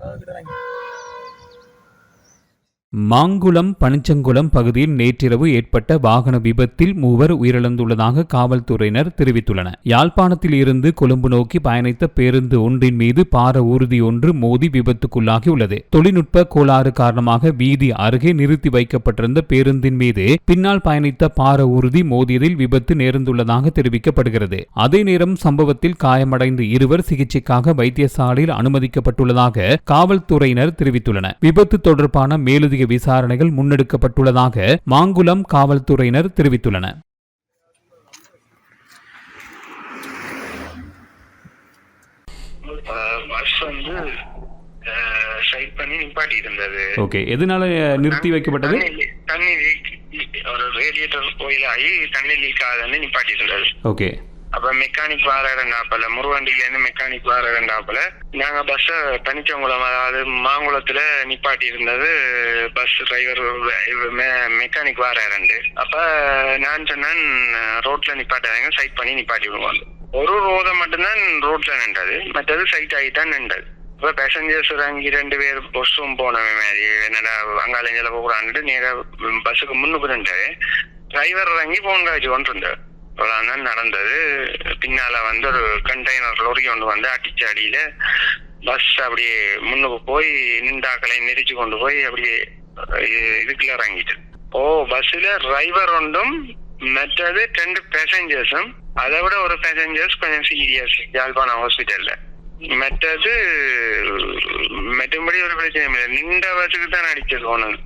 啊，对。மாங்குளம் பனிச்சங்குளம் பகுதியில் நேற்றிரவு ஏற்பட்ட வாகன விபத்தில் மூவர் உயிரிழந்துள்ளதாக காவல்துறையினர் தெரிவித்துள்ளனர். யாழ்ப்பாணத்தில் இருந்து கொழும்பு நோக்கி பயணித்த பேருந்து ஒன்றின் மீது பார ஊர்தி ஒன்று மோதி விபத்துக்குள்ளாகியுள்ளது. தொழில்நுட்ப கோளாறு காரணமாக வீதி அருகே நிறுத்தி வைக்கப்பட்டிருந்த பேருந்தின் மீது பின்னால் பயணித்த பார ஊர்தி மோதியதில் விபத்து நேர்ந்துள்ளதாக தெரிவிக்கப்படுகிறது. அதே நேரம் சம்பவத்தில் காயமடைந்த இருவர் சிகிச்சைக்காக வைத்தியசாலையில் அனுமதிக்கப்பட்டுள்ளதாக காவல்துறையினர் தெரிவித்துள்ளனர். விபத்து தொடர்பான மேலதிக விசாரணைகள் முன்னெடுக்கப்பட்டுள்ளதாக மாங்குளம் காவல்துறையினர் தெரிவித்துள்ளனர். ஓகே. எதனால நிறுத்தி வைக்கப்பட்டது? தண்ணி leak- ஒரு ரேடியேட்டர் கோயில் ஆகி தண்ணி லீக் ஆகுதுன்னு நிப்பாட்டி ஓகே. அப்ப மெக்கானிக் வர இடங்காப்பல முருவண்டியில இருந்து மெக்கானிக் வர இடங்காப்பல நாங்க பஸ் தனிச்சங்குளம் அதாவது மாங்குளத்துல நிப்பாட்டி இருந்தது பஸ் டிரைவர் மெக்கானிக் வர இரண்டு அப்ப நான் சொன்னேன் ரோட்ல நிப்பாட்டாங்க சைட் பண்ணி நிப்பாட்டி விடுவாங்க ஒரு ரோதை மட்டும்தான் ரோட்ல நின்றது மற்றது சைட் ஆகி தான் நின்றது. இப்ப பேசஞ்சர்ஸ் இறங்கி ரெண்டு பேர் பஸ்ஸும் ரூம் போனவே மாதிரி என்னடா அங்காலஞ்சில போகிறான்ட்டு நேர பஸ்ஸுக்கு முன்னுக்கு நின்று டிரைவர் இறங்கி போன் காய்ச்சி கொண்டு இருந்தார் அவ்வளவுதான் நடந்தது. பின்னால வந்து ஒரு கண்டெய்னர் லோரி கொண்டு வந்து அடிச்ச அடியில. பஸ் அப்படியே முன்னுக்கு போய் நின்றாக்களை நெரிச்சு கொண்டு போய் அப்படியே இதுக்குள்ள இறங்கிட்டு. ஓ பஸ்ல டிரைவர் ஒன்றும் மற்றது ரெண்டு பேசஞ்சர்ஸும் அதை விட ஒரு பேசஞ்சர்ஸ் கொஞ்சம் சீரியஸ் யாழ்ப்பாணம் ஹாஸ்பிட்டல்ல மற்றது மற்றபடி ஒரு பிரச்சனையும் இல்லை. நின்ற பஸ்ஸுக்கு தான் அடிச்சது ஒன்று